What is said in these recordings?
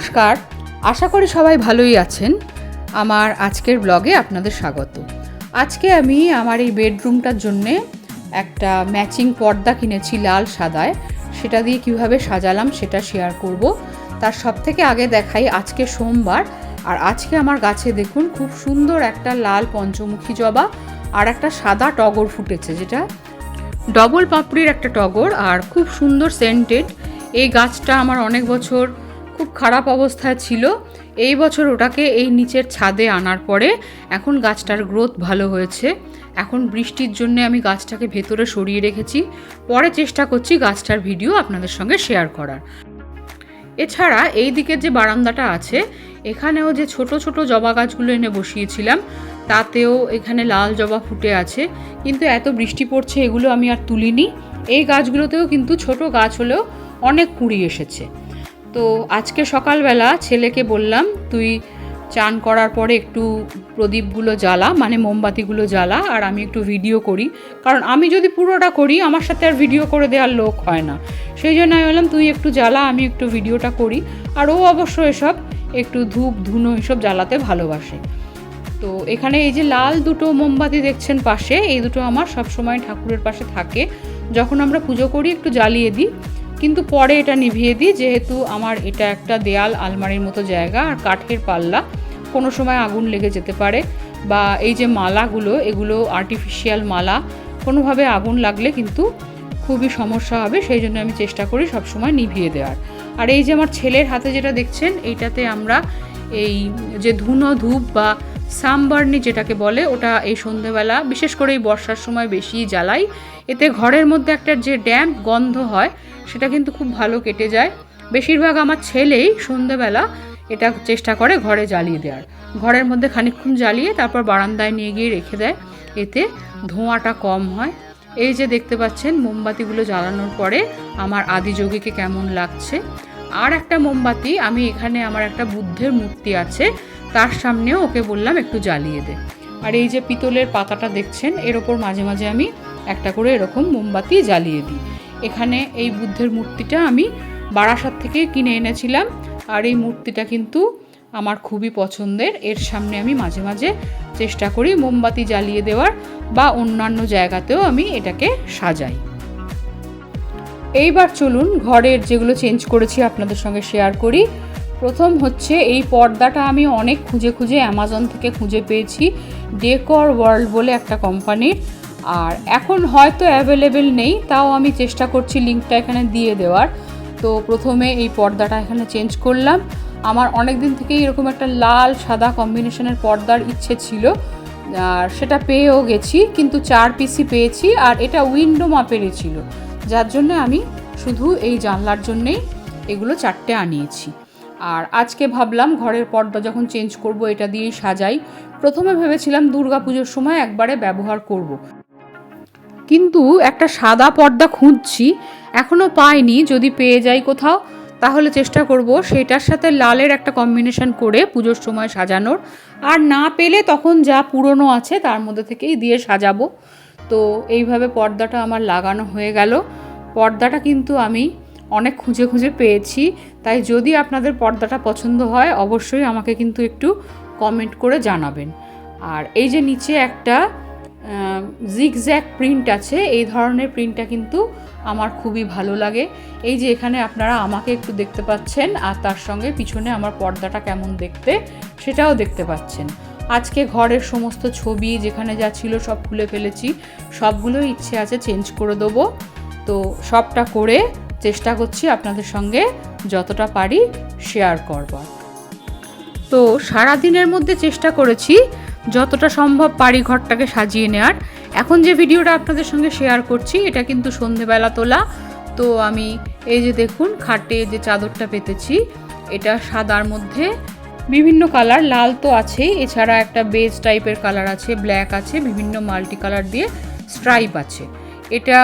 নমস্কার। আশা করি সবাই ভালোই আছেন। আমার আজকের ব্লগে আপনাদের স্বাগত। আজকে আমি আমার এই বেডরুমটার জন্যে একটা ম্যাচিং পর্দা কিনেছি লাল সাদায়। সেটা দিয়ে কীভাবে সাজালাম সেটা শেয়ার করব। তার সব থেকে আগে দেখাই আজকে সোমবার। আর আজকে আমার গাছে দেখুন খুব সুন্দর একটা লাল পঞ্চমুখী জবা আর একটা সাদা টগর ফুটেছে যেটা ডবল পাপড়ির একটা টগর আর খুব সুন্দর সেন্টেড এই গাছটা আমার অনেক বছর খুব খারাপ অবস্থায় ছিল। এই বছর ওটাকে এই নিচের ছাদে আনার পরে এখন গাছটার গ্রোথ ভালো হয়েছে। এখন বৃষ্টির জন্য আমি গাছটাকে ভেতরে সরিয়ে রেখেছি। পরে চেষ্টা করছি গাছটার ভিডিও আপনাদের সঙ্গে শেয়ার করার। এছাড়া এই দিকের যে বারান্দাটা আছে, এখানেও যে ছোট ছোট জবা গাছগুলো এনে বসিয়েছিলাম, তাতেও এখানে লাল জবা ফুটে আছে। কিন্তু এত বৃষ্টি পড়ছে, এগুলো আমি আর তুলিনি। এই গাছগুলোতেও কিন্তু ছোট গাছ হলেও অনেক কুড়ি এসেছে। তো আজকে সকালবেলা ছেলেকে বললাম, তুই চান করার পরে একটু প্রদীপগুলো জ্বালা মানে মোমবাতিগুলো জ্বালা, আর আমি একটু ভিডিও করি। কারণ আমি যদি পুরোটা করি, আমার সাথে আর ভিডিও করে দেওয়ার লোক হয় না। সেই জন্য আমি বললাম, তুই একটু জ্বালা, আমি একটু ভিডিওটা করি। আর ও অবশ্য এসব একটু ধূপ, ধুনো এসব জ্বালাতে ভালোবাসে। তো এখানে এই যে লাল দুটো মোমবাতি দেখছেন পাশে, এই দুটো আমার সব সময় ঠাকুরের পাশে থাকে। যখন আমরা পুজো করি, একটু জ্বালিয়ে দিই। কিন্তু পরে এটা নিভিয়ে দিই, যেহেতু আমার এটা একটা দেয়াল আলমারির মতো জায়গা আর কাঠের পাল্লা। কোনো সময় আগুন লেগে যেতে পারে বা এই যে মালাগুলো, এগুলো আর্টিফিশিয়াল মালা, কোনোভাবে আগুন লাগলে কিন্তু খুবই সমস্যা হবে, সেই জন্য আমি চেষ্টা করি সবসময় নিভিয়ে দেওয়ার। আর এই যে আমার ছেলের হাতে যেটা দেখছেন, এইটাতে আমরা এই যে ধুনো ধূপ বা সামবার্নি যেটাকে বলে, ওটা এই সন্ধেবেলা, বিশেষ করে এই বর্ষার সময় বেশি জ্বালাই। এতে ঘরের মধ্যে একটা যে ড্যাম্প গন্ধ হয়, সেটা কিন্তু খুব ভালো কেটে যায়। বেশিরভাগ আমার ছেলেই সন্ধেবেলা এটা চেষ্টা করে ঘরে জ্বালিয়ে দেওয়ার। ঘরের মধ্যে খানিকক্ষণ জ্বালিয়ে তারপর বারান্দায় নিয়ে গিয়ে রেখে দেয়। এতে ধোঁয়াটা কম হয়। এই যে দেখতে পাচ্ছেন, মোমবাতিগুলো জ্বালানোর পরে আমার আদিযোগীকে কেমন লাগছে। আর একটা মোমবাতি, আমি এখানে আমার একটা বুদ্ধের মূর্তি আছে তার সামনেও ওকে বললাম একটু জ্বালিয়ে দে। আর এই যে পিতলের পাতাটা দেখছেন, এর ওপর মাঝে মাঝে আমি একটা করে এরকম মোমবাতি জ্বালিয়ে দিই। এখানে এই বুদ্ধের মূর্তিটা আমি বারাসাত থেকে কিনে এনেছিলাম, আর এই মূর্তিটা কিন্তু আমার খুবই পছন্দের। এর সামনে আমি মাঝে মাঝে চেষ্টা করি মোমবাতি জ্বালিয়ে দেওয়ার, বা অন্যান্য জায়গাতেও আমি এটাকে সাজাই। এইবার চলুন ঘরের যেগুলো চেঞ্জ করেছি আপনাদের সঙ্গে শেয়ার করি। প্রথম হচ্ছে এই পর্দাটা আমি অনেক খুঁজে খুঁজে অ্যামাজন থেকে খুঁজে পেয়েছি ডেকর ওয়ার্ল্ড বলে একটা কোম্পানির। আর এখন হয়তো অ্যাভেলেবেল নেই, তাও আমি চেষ্টা করছি লিঙ্কটা এখানে দিয়ে দেওয়ার। তো প্রথমে এই পর্দাটা এখানে চেঞ্জ করলাম। আমার অনেক দিন থেকেই এরকম একটা লাল, সাদা কম্বিনেশনের পর্দার ইচ্ছে ছিল, আর সেটা পেয়েও গেছি, কিন্তু চার পিসি পেয়েছি, আর এটা উইন্ডো মাপেরই ছিল। যার জন্য আমি শুধু এই জানলার জন্যেই এগুলো চারটে আনিয়েছি। আর আজকে ভাবলাম ঘরের পর্দা যখন চেঞ্জ করব, এটা দিয়েই সাজাই। প্রথমে ভেবেছিলাম দুর্গা পুজোর সময় একবারে ব্যবহার করব। কিন্তু একটা সাদা পর্দা খুঁজছি এখনও পাইনি, যদি পেয়ে যাই কোথাও, তাহলে চেষ্টা করব সেটার সাথে লালের একটা কম্বিনেশন করে পুজোর সময় সাজানোর। আর না পেলে তখন যা পুরনো আছে তার মধ্যে থেকেই দিয়ে সাজাবো। তো এইভাবে পর্দাটা আমার লাগানো হয়ে গেল। পর্দাটা কিন্তু আমি অনেক খুঁজে খুঁজে পেয়েছি। তাই যদি আপনাদের পর্দাটা পছন্দ হয়, অবশ্যই আমাকে কিন্তু একটু কমেন্ট করে জানাবেন। আর এই যে নিচে একটা জিগজ্যাক প্রিন্ট আছে, এই ধরনের প্রিন্টটা কিন্তু আমার খুবই ভালো লাগে। এই যে এখানে আপনারা আমাকে একটু দেখতে পাচ্ছেন, আর তার সঙ্গে পিছনে আমার পর্দাটা কেমন দেখতে, সেটাও দেখতে পাচ্ছেন। আজকে ঘরের সমস্ত ছবি, যেখানে যা ছিল সব খুলে ফেলেছি সবগুলো ইচ্ছে আছে চেঞ্জ করে দেবো। তো সবটা করে চেষ্টা করছি আপনাদের সঙ্গে যতটা পারি শেয়ার করবার। তো সারা দিনের মধ্যে চেষ্টা করেছি যতটা সম্ভব পারি ঘরটাকে সাজিয়ে নেওয়ার এখন যে ভিডিওটা আপনাদের সঙ্গে শেয়ার করছি, এটা কিন্তু সন্ধেবেলা তোলা। তো আমি এই যে দেখুন, খাটে যে চাদরটা পেতেছি, এটা সাদার মধ্যে। বিভিন্ন কালার, লাল তো আছেই। এছাড়া একটা বেজ টাইপের কালার আছে ব্ল্যাক আছে, বিভিন্ন মাল্টি কালার দিয়ে স্ট্রাইপ আছে। এটা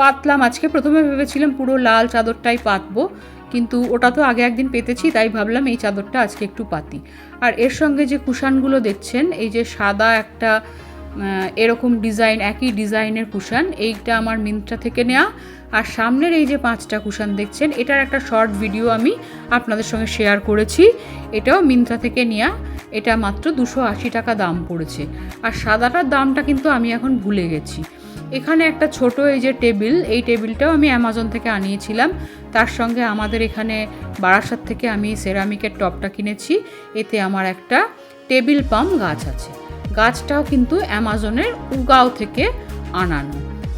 পাতলাম। আজকে প্রথমে ভেবেছিলাম পুরো লাল চাদরটাই পাতবো, কিন্তু ওটা তো আগে একদিন পেতেছি, তাই ভাবলাম এই চাদরটা আজকে একটু পাতি। আর এর সঙ্গে যে কুশানগুলো দেখছেন, এই যে সাদা একটা এরকম ডিজাইন, একই ডিজাইনের কুশান, এইটা আমার মিন্ত্রা থেকে নেওয়া আর সামনের এই যে পাঁচটা কুশান দেখছেন, এটার একটা শর্ট ভিডিও আমি আপনাদের সঙ্গে শেয়ার করেছি, এটাও মিন্ত্রা থেকে নেওয়া এটা মাত্র দুশো আশি টাকা দাম পড়েছে। আর সাদাটার দামটা কিন্তু আমি এখন ভুলে গেছি। এখানে একটা ছোট এই যে টেবিল, এই টেবিলটাও আমি অ্যামাজন থেকে আনিয়েছিলাম। তার সঙ্গে আমাদের এখানে বারাসাত থেকে আমি সেরামিকের টপটা কিনেছি। এতে আমার একটা টেবিল পাম গাছ আছে। গাছটাও কিন্তু অ্যামাজনের উগাও থেকে আনানো।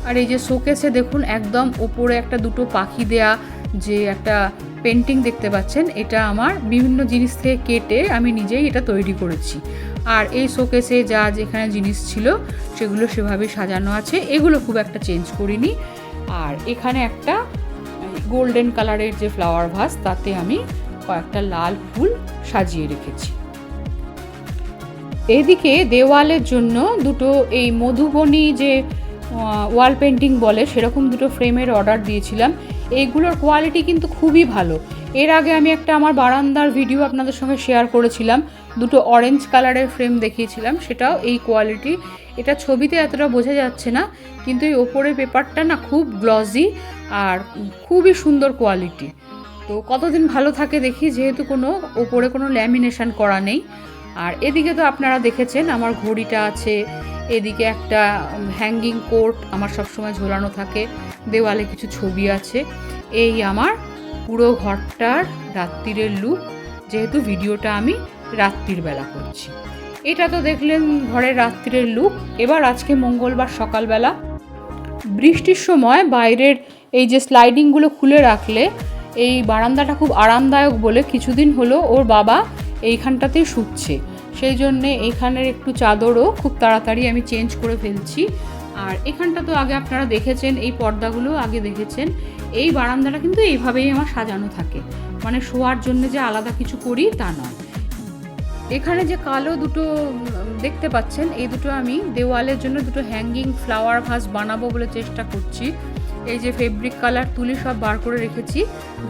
আর এই যে শোকেসে দেখুন, একদম ওপরে একটা দুটো পাখি দেয়া যে একটা পেন্টিং দেখতে পাচ্ছেন, এটা আমার বিভিন্ন জিনিস থেকে কেটে আমি নিজেই এটা তৈরি করেছি। আর এই শোকেসে যা যেখানে জিনিস ছিল, সেগুলো সেভাবে সাজানো আছে। এগুলো খুব একটা চেঞ্জ করিনি। আর এখানে একটা গোল্ডেন কালারের যে ফ্লাওয়ার ভাস তাতে আমি কয়েকটা লাল ফুল সাজিয়ে রেখেছি। এদিকে দেওয়ালের জন্য দুটো এই মধুবনী যে ওয়াল পেন্টিং বলে, সেরকম দুটো ফ্রেমের অর্ডার দিয়েছিলাম। এইগুলোর কোয়ালিটি কিন্তু খুবই ভালো। এর আগে আমি একটা আমার বারান্দার ভিডিও আপনাদের সঙ্গে শেয়ার করেছিলাম। দুটো অরেঞ্জ কালারের ফ্রেম দেখিয়েছিলাম, সেটাও এই কোয়ালিটি এটা ছবিতে এতটা বোঝা যাচ্ছে না, কিন্তু এই ওপরের পেপারটা না খুব গ্লজি আর খুবই সুন্দর কোয়ালিটি তো কতদিন ভালো থাকে দেখি, যেহেতু কোনো ওপরে কোনো ল্যামিনেশন করা নেই। আর এদিকে তো আপনারা দেখেছেন, আমার ঘড়িটা আছে এদিকে একটা হ্যাঙ্গিং কোট আমার সবসময় ঝোলানো থাকে। দেওয়ালে কিছু ছবি আছে। এই আমার পুরো ঘরটার রাত্রিরের লুক যেহেতু ভিডিওটা আমি রাত্রির বেলা করছি। এটা তো দেখলেন ঘরের রাত্রিরের লুক এবার আজকে মঙ্গলবার সকালবেলা বৃষ্টির সময় বাইরের এই যে স্লাইডিংগুলো খুলে রাখলে, এই বারান্দাটা খুব আরামদায়ক বলে কিছুদিন হলো ওর বাবা এইখানটাতেই শুচ্ছে। সেই জন্যে এখানের একটু চাদরও খুব তাড়াতাড়ি আমি চেঞ্জ করে ফেলছি। আর এখানটা তো আগে আপনারা দেখেছেন, এই পর্দাগুলো আগে দেখেছেন। এই বারান্দাটা কিন্তু এইভাবেই আমার সাজানো থাকে। মানে শোয়ার জন্য যে আলাদা কিছু করি, তা নয়। এখানে যে কালো দুটো দেখতে পাচ্ছেন, এই দুটো আমি দেওয়ালের জন্য দুটো হ্যাঙ্গিং ফ্লাওয়ার ভাস বানাবো বলে চেষ্টা করছি। এই যে ফেব্রিক কালার তুলি সব বার করে রেখেছি।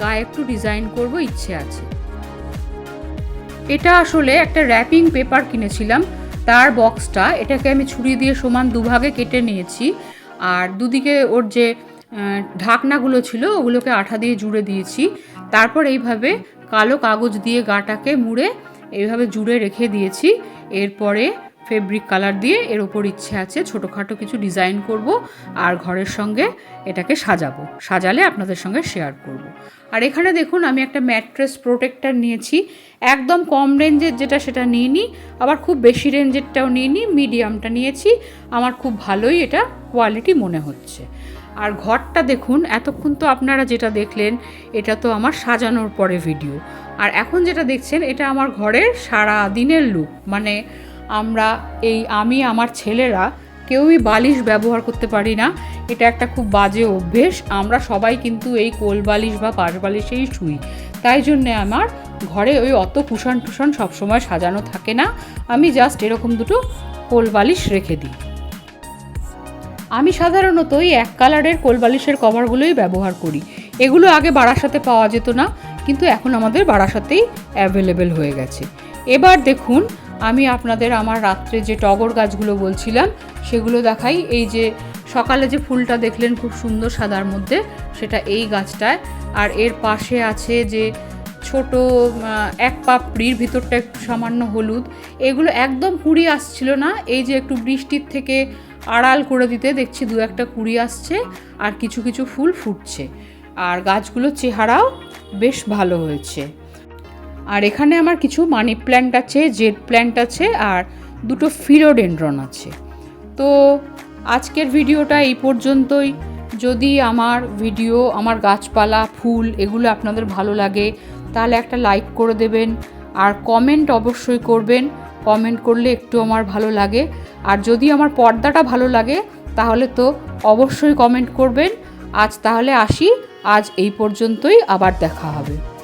গায়ে একটু ডিজাইন করব, ইচ্ছে আছে। এটা আসলে একটা র্যাপিং পেপার কিনেছিলাম। তার বক্সটা এটাকে আমি ছুরি দিয়ে সমান দুভাগে কেটে নিয়েছি। আর দুদিকে ওর যে ঢাকনাগুলো ছিল, ওগুলোকে আঠা দিয়ে জুড়ে দিয়েছি। তারপর এইভাবে কালো কাগজ দিয়ে গাটাকে মুড়ে, এইভাবে জুড়ে রেখে দিয়েছি। এরপরে ফেব্রিক কালার দিয়ে এর ওপর ইচ্ছে আছে ছোটোখাটো কিছু ডিজাইন করব আর ঘরের সঙ্গে এটাকে সাজাবো। সাজালে আপনাদের সঙ্গে শেয়ার করব। আর এখানে দেখুন আমি একটা ম্যাট্রেস প্রোটেক্টার নিয়েছি। একদম কম রেঞ্জের যেটা সেটা নিয়ে নিই আবার খুব বেশি রেঞ্জেরটাও নিয়ে নিই মিডিয়ামটা নিয়েছি। আমার খুব ভালোই এটা কোয়ালিটি মনে হচ্ছে। আর ঘরটা দেখুন, এতক্ষণ তো আপনারা যেটা দেখলেন, এটা তো আমার সাজানোর পরে ভিডিও আর এখন যেটা দেখছেন, এটা আমার ঘরের সারা দিনের লুক মানে আমরা এই আমি, আমার ছেলেরা কেউই বালিশ ব্যবহার করতে পারি না। এটা একটা খুব বাজে অভ্যেস। আমরা সবাই কিন্তু এই কোল বালিশ বা পাশ বালিশেই শুই। তাই জন্যে আমার ঘরে ওই অত কুশন টুশন সবসময় সাজানো থাকে না। আমি জাস্ট এরকম দুটো কোল বালিশ রেখে দিই। আমি সাধারণত এই এক কালারের কোলবালিশের কভারগুলোই ব্যবহার করি। এগুলো আগে বারাসাতে পাওয়া যেত না, কিন্তু এখন আমাদের বারাসাতেই অ্যাভেলেবেল হয়ে গেছে। এবার দেখুন আমি আপনাদের আমার রাত্রে যে টগর গাছগুলো বলছিলাম, সেগুলো দেখাই। এই যে সকালে যে ফুলটা দেখলেন খুব সুন্দর সাদার মধ্যে, সেটা এই গাছটায়। আর এর পাশে আছে যে ছোট এক পাপড়ির ভিতরটা একটু সামান্য হলুদ। এগুলো একদম কুড়ি আসছিল না, এই যে একটু বৃষ্টির থেকে আড়াল করে দিতে দেখছি দু একটা কুড়ি আসছে আর কিছু কিছু ফুল ফুটছে। আর গাছগুলোর চেহারাও বেশ ভালো হয়েছে। আর এখানে আমার কিছু মানি প্ল্যান্ট আছে জেড প্ল্যান্ট আছে আর দুটো ফিলোডেন্ড্রন আছে। তো আজকের ভিডিওটা এই পর্যন্তই। যদি আমার ভিডিও আমার গাছপালা, ফুল এগুলো আপনাদের ভালো লাগে, তাহলে একটা লাইক করে দেবেন। আর কমেন্ট অবশ্যই করবেন। কমেন্ট করলে একটু আমার ভালো লাগে। আর যদি আমার পর্দাটা ভালো লাগে, তাহলে তো অবশ্যই কমেন্ট করবেন। আজ তাহলে আসি। আজ এই পর্যন্তই, আবার দেখা হবে।